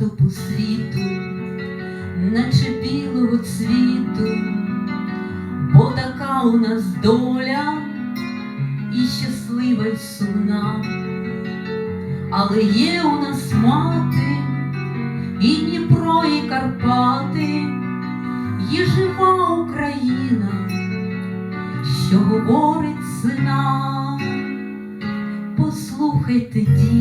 натопу світу, наче білого цвіту, бо така у нас доля і щаслива й сумна, але є у нас мати, і Дніпро, і Карпати, є жива Україна, що говорить сина, послухайте діти.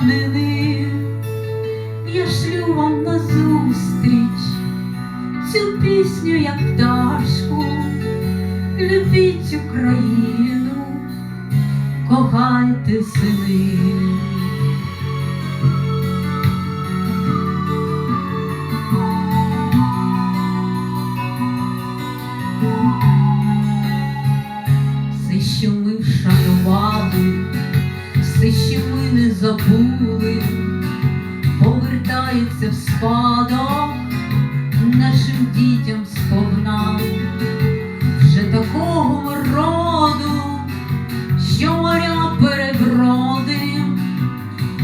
Давен я шлю вам назустріч цю пісню, як пташку, любіть Україну, кохайте сини. Не забули, повертається в спадок нашим дітям сповна. Вже такого роду, що моря перебродим,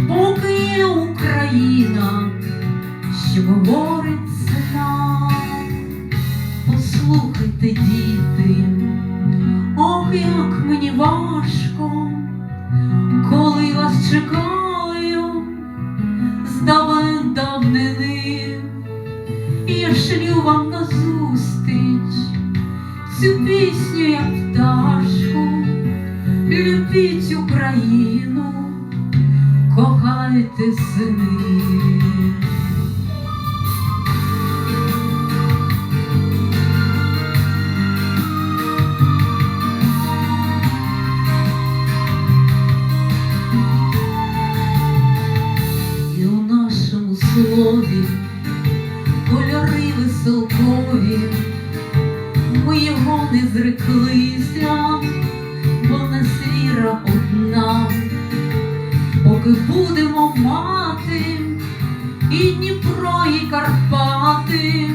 поки є Україна, що говорить сина. Послухайте, діти. Чекаю з давен давнини, я шлю вам назустріч цю пісню, як пташку, любіть Україну, кохайте сини. Слові кольори веселкові, ми його не зреклися, бо нас віра одна, поки будемо мати і Дніпро, і Карпати,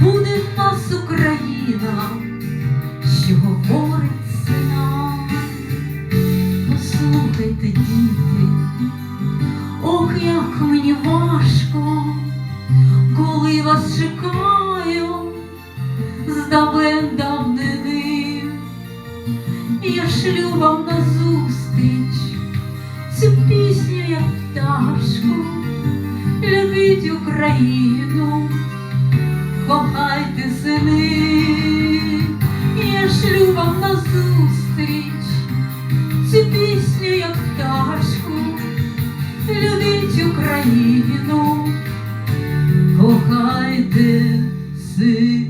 буде в нас Україна, що говорить сина. Послухайте, діти. Ох, як мені важко, чекаю з давен давнини, я шлю вам назустріч цю пісню, як пташку, любіть Україну, кохайте сини, я шлю вам назустріч цю пісню, як пташку любіть Україну, кохайте sim